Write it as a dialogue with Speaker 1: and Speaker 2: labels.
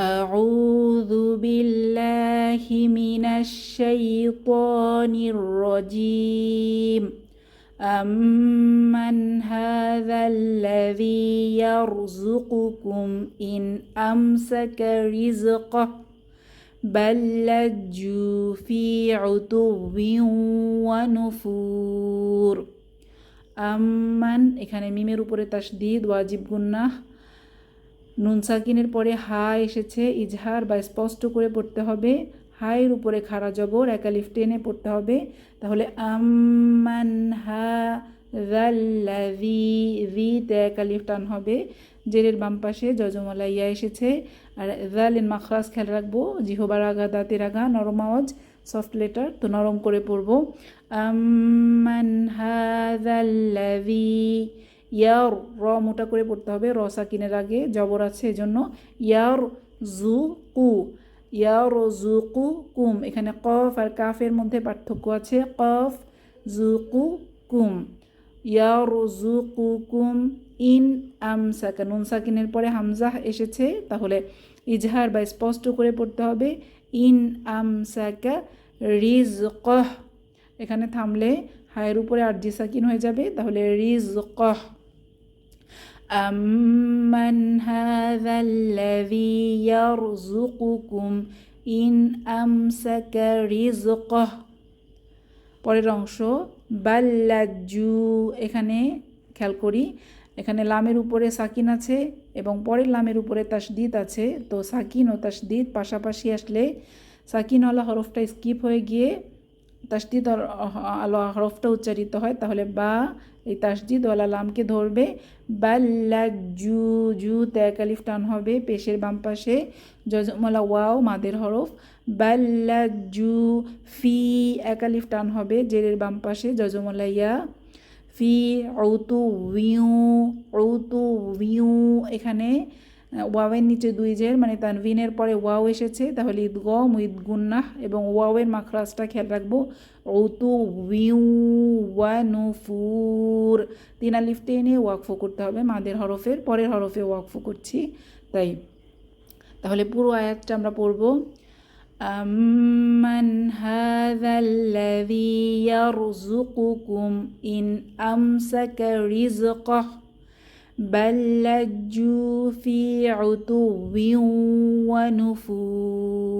Speaker 1: أعوذ بالله من الشيطان الرجيم أمن هذا الذي يرزقكم إن أمسك رزقه بل لجوا في عتو ونفور আম্মান এখানে মিমের উপরে তাসদিদ ওয়াজিব গুন্নাহ নুন সাকিনের পরে হা এসেছে, ইজহার বা স্পষ্ট করে পড়তে হবে। হায়ের উপরে খাড়া জবর, একা একালিফ টেনে পড়তে হবে। তাহলে আম্মান হা রাল্লাভি তে একালিফ টান হবে। জেরের বাম পাশে যজমালা ইয়া এসেছে। আর জালিন মাখরাজ খেয়াল রাখব, জিহবার আগা দাঁতের আগা নরম আওয়াজ, সফট লেটার তো নরম করে পড়ব। আম্মান হাযাল্লাযী ইয়ার র মোটা করে পড়তে হবে। র সাকিনের আগে জবর আছে এজন্য। ইয়ার জু কু। ইয়ার জু কু কুম। এখানে কফ আর কাফের মধ্যে পার্থক্য আছে। কফ, জু কু, কুম। ইয়ার জু কু, কুম, ইন, আম, সাকা। নুন সাকিনের পরে হামজাহ এসেছে। তাহলে ইজহার বা স্পষ্ট করে পড়তে হবে। ইন, আম, সাকা রিজ কহ এখানে থামলে হায়ের উপরে আরজি সাকিন হয়ে যাবে। তাহলে রিজ কহ أمن هذا الذي يرزقكم إن أمسك رزقه পরের অংশ বাল্লাজু এখানে খেয়াল করি এখানে লামের উপরে সাকিন আছে এবং পরের লামের উপরে তাসদিদ আছে তো সাকিন ও তাসদিদ পাশাপাশি আসলে সাকিন আলা হরফটা স্কিপ হয়ে গিয়ে তাসদিদ আলো হরফটা উচ্চারিত হয়, তাহলে বা এই তাসদিদ ওয়ালা লামকে ধরবে বাল্লা জু জু ত্যাকালিফ টান হবে, পেশের বাম পাশে জজমলা ওয়াও, মাদের হরফ বাল্লা জু ফি একালিফ টান হবে, জেরের বাম পাশে জজমলা ইয়া, ফি, ঔতু, উইউ ঔতু, উইউ, এখানে ওয়াওয়ের নিচে দুই জের মানে তানভিনের পরে ওয়াও এসেছে তাহলে ঈদগম ঈদগুন্নাহ এবং ওয়াওয়ের মাখরাজটা খেয়াল রাখবো ঔতু উইউ ওয়ানুফুর তিন আলিফ টেনে ওয়াকফু করতে হবে মাদের হরফের পরের হরফে ওয়াকফু করছি তাই তাহলে পুরো আয়াতটা আমরা পড়ব أمن هذا الذي يرزقكم إن أمسك رزقه بل لجوا في عتو ونفور